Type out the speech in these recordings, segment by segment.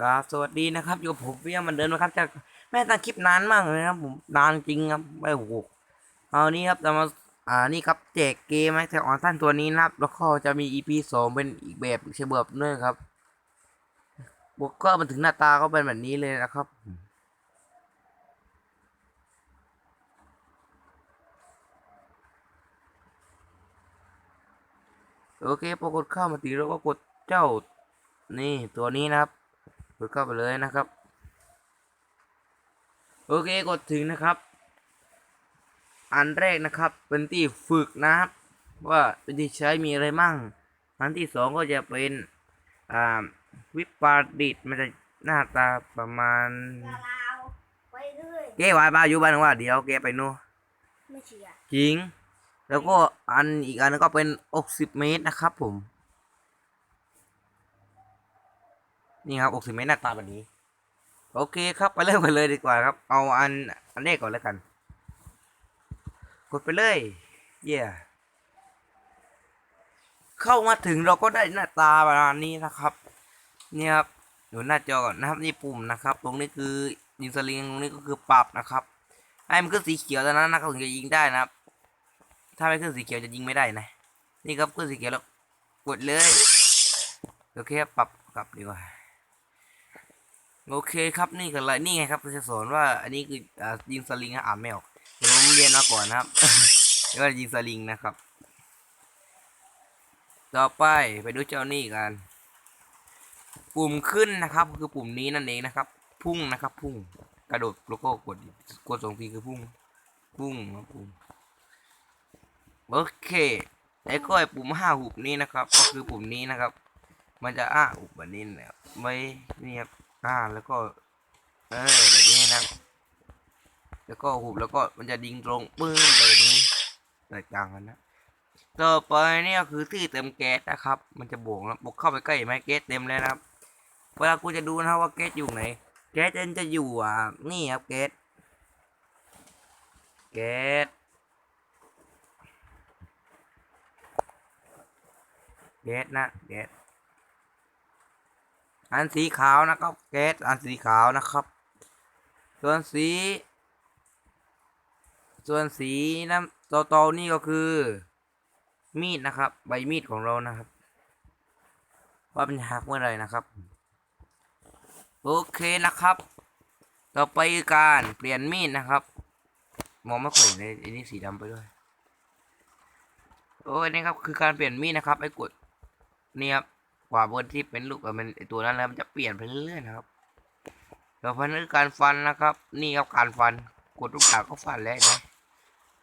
ครับสวัสดีนะครับอยู่ผมเวียมันเดินนะครับจากแม่ตั้งคลิปนานมากเลยครับผมนานจริงครับไม่โอ้โหเอานี่ครับจะมาอ่านี่ครับแจกเกมให้แทงออนท่านตัวนี้นะครับ แล้วก็จะมี EP สองเป็นอีกแบบเชเบิร์บเนอร์ครับบวกก็มันถึงหน้าตาก็เป็นแบบนี้เลยนะครับโอเคพอกดเข้ามาตีเราก็กดเจ้านี่ตัวนี้นะครับ กดเข้าไปเลยนะครับ โอเคกดถึงนะครับ อันแรกนะครับเป็นที่ฝึกนะครับ ว่าวิธีใช้มีอะไรมั่ง อันที่สองก็จะเป็นอ่าวิปาดิตมันจะหน้าตาประมาณลาวไปเรื่อยเก้วายบาอยู่บ้านว่าเดี๋ยวเก้ไปนู่นไม่เชื่อจริง แล้วก็อันอีกอันก็เป็นอกสิบเมตรนะครับผม นี่ครับอกสิเมตรหน้าตาแบบนี้ โอเคครับไปเริ่มกันเลยดีกว่าครับ เอาอันอันแรกก่อนแล้วกัน กดไปเลย เย่เข้ามาถึงเราก็ได้หน้าตาประมาณนี้นะครับ นี่ครับอยู่หน้าจอก่อนนะครับนี่ปุ่มนะครับ ตรงนี้คือยิงสลิงตรงนี้ก็คือปรับนะครับให้มันขึ้นสีเขียวตอนนั้นนะครับถึงจะยิงได้นะครับ ถ้าไม่ขึ้นสีเขียวจะยิงไม่ได้นะ นี่ครับขึ้นสีเขียวแล้วกดเลย โอเคครับปรับกลับดีกว่า โอเคครับนี่กันเลยนี่ไงครับจะสอนว่าอันนี้คืออ่ายิงสลิงอ่านไม่ออกเดี๋ยวผมเรียนมาก่อนนะครับแล้วก็ยิงสลิงนะครับ ต่อไปไปดูเจ้านี่กัน ปุ่มขึ้นนะครับ คือปุ่มนี้นั่นเองนะครับ พุ่งนะครับ พุ่งกระโดดแล้วก็กดกดสองทีคือพุ่ง พุ่งครับพุ่งโอเคไอ้ก็ไอ้ปุ่มห้าหุบนี้นะครับ ก็คือปุ่มนี้นะครับ มันจะอ้าหุบแบบนี้นะครับไว้นี่ครับ อ้าแล้วก็ เออแบบนี้นะ แล้วก็หุบแล้วก็มันจะดิงตรงปึ้งแบบนี้แตกต่างกันนะต่อไปเนี่ยคือที่เติมแก๊สนะครับ มันจะโบกนะบวกเข้าไปใกล้ไหมแก๊สเต็มเลยนะครับเวลากูจะดูนะว่าแก๊สอยู่ไหน แก๊สมันจะอยู่อะนี่ครับแก๊สแก๊สแก๊สนะแก๊ส อันสีขาวนะครับ แก๊สอันสีขาวนะครับ ส่วนสี ส่วนสีน้ำโตๆนี่ก็คือ มีดนะครับ ใบมีดของเรานะครับ ว่าเป็นหักเมื่อไรนะครับ โอเคนะครับ ต่อไปการเปลี่ยนมีดนะครับ มองไม่ค่อยเห็นเลยอันนี้สีดำไปด้วยโอ้ยนี่ครับคือการเปลี่ยนมีดนะครับไอ้กดนี่ครับ ว่าบนที่เป็นลูกมันตัวนั้นแล้วมันจะเปลี่ยนไปเรื่อยๆนะครับต่อไปนี่คือการฟันนะครับ นี่ครับการฟันกดลูกดาก็ฟันแล้วเห็นะ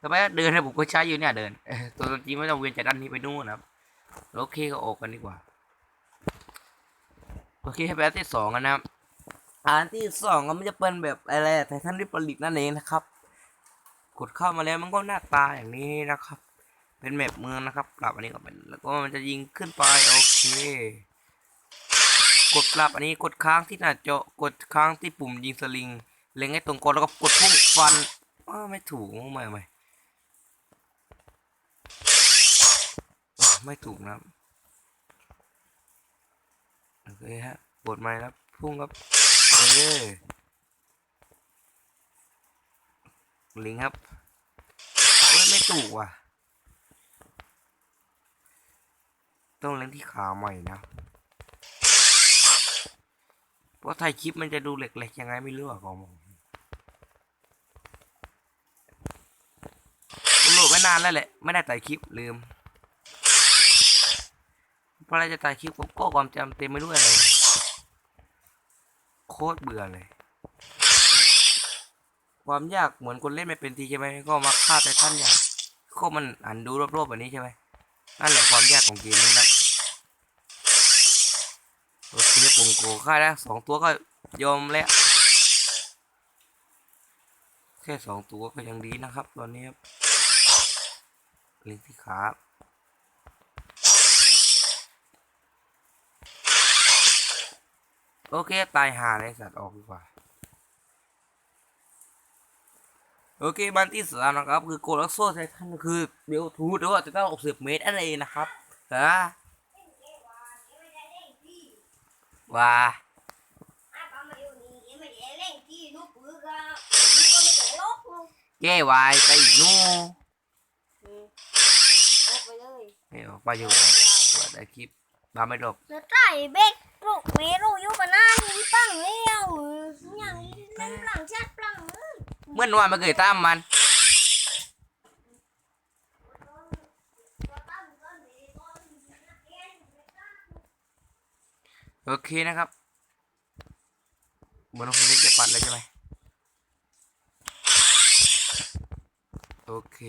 ต่อไปเดินนะผมก็ใช้อยู่เนี่ยเดินตัวจริงไม่ต้องเวียนจากด้านนี้ไปนู่นนะครับโอเคก็ออกกันดีกว่าโอเคแบบที่สองกันนะครับอันที่สองก็มันจะเป็นแบบอะไรไททันริปลิกนั่นเองนะครับ กดเข้ามาแล้วมันก็หน้าตาอย่างนี้นะครับ เป็นแมปเมืองนะครับปรับอันนี้ก็เป็นแล้วก็มันจะยิงขึ้นไปโอเค กดปรับอันนี้กดค้างที่หน้าจอกดค้างที่ปุ่มยิงสลิงเล็งให้ตรงกดแล้วก็กดพุ่งฟันอ้าไม่ถูกไม่ไม่ไม่ถูกนะครับโอเคฮะกดใหม่ครับพุ่งครับเออลิงครับไม่ถูกว่ะ ต้องเล่นที่ขาใหม่นะเพราะถ่ายคลิปมันจะดูเหล็กๆยังไงไม่รู้อะของผมโหลดไม่นานแล้วแหละ ไม่ได้ถ่ายคลิปลืมเพราะอะไรจะถ่ายคลิปผมก็ความจำเต็มไม่รู้อะไร โคตรเบื่อเลย ความยากเหมือนคนเล่นไม่เป็นทีใช่ไหมก็มาฆ่าไททันอย่างก็มันอ่านดูรอบๆแบบนี้ใช่ไหมนั่นแหละความยากของเกมนี้นะ โอเคผมโกฆ่าได้สองตัวก็ยอมแล้ว แค่สองตัวก็ยังดีนะครับ ตอนนี้ครับเล็งที่ขาโอเค ตายหาเลยสัตว์ออกดีกว่า โอเค บันที่สามนะครับ คือโกลักโซไททันคือเบลทูธหรือว่าจะต้องอกสิบเมตรอะไรนะครับฮ ว่าแก้วายไปอีกนู่เดี๋ยไปอยู่เปิดไคลิปบ้าไม่ดบจะใส่เบกปลุกเมรูอยู่ปนานี่ตั้งเลี้ยวอย่างนี้นหลังชัดปลังเมื่อวามาเกิดตามมัน โอเคนะครับบนคงเล็กจะปัดแล้วใช่ไหมโอเค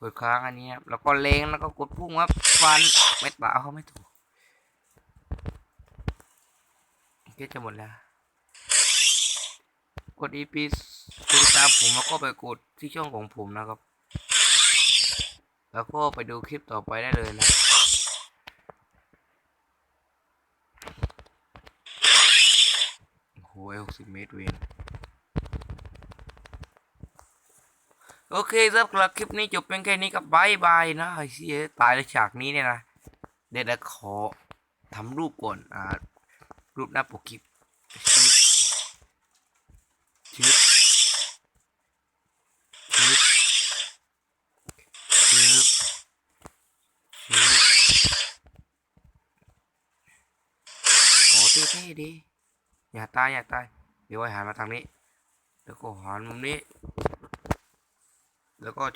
กดค้างอันนี้ครับแล้วก็เลงแล้วก็กดพุ่งครับฟันไม่ตาเขาไม่ถูกโอเคจะหมดแล้ว กด EP กดติดตามผมแล้วก็ไปกดที่ช่องของผมนะครับ แล้วก็ไปดูคลิปต่อไปได้เลยนะ โอ้โหกสิบเมตรเวนโอเคสำหรับคลิปนี้จบเป็นแค่นี้กับบายบายนะไอ้เชี่ยตายในฉากนี้เนี่ยนะ เดี๋ยวเราขอทำรูปก่อน อ่า รูปหน้าปกคลิปชิปชิปชิปชิปชิปโอ้เท่ๆดี อย่าตายอย่าตาย เดี๋ยวไอ้หันมาทางนี้ แล้วก็หันมุมนี้ แล้วก็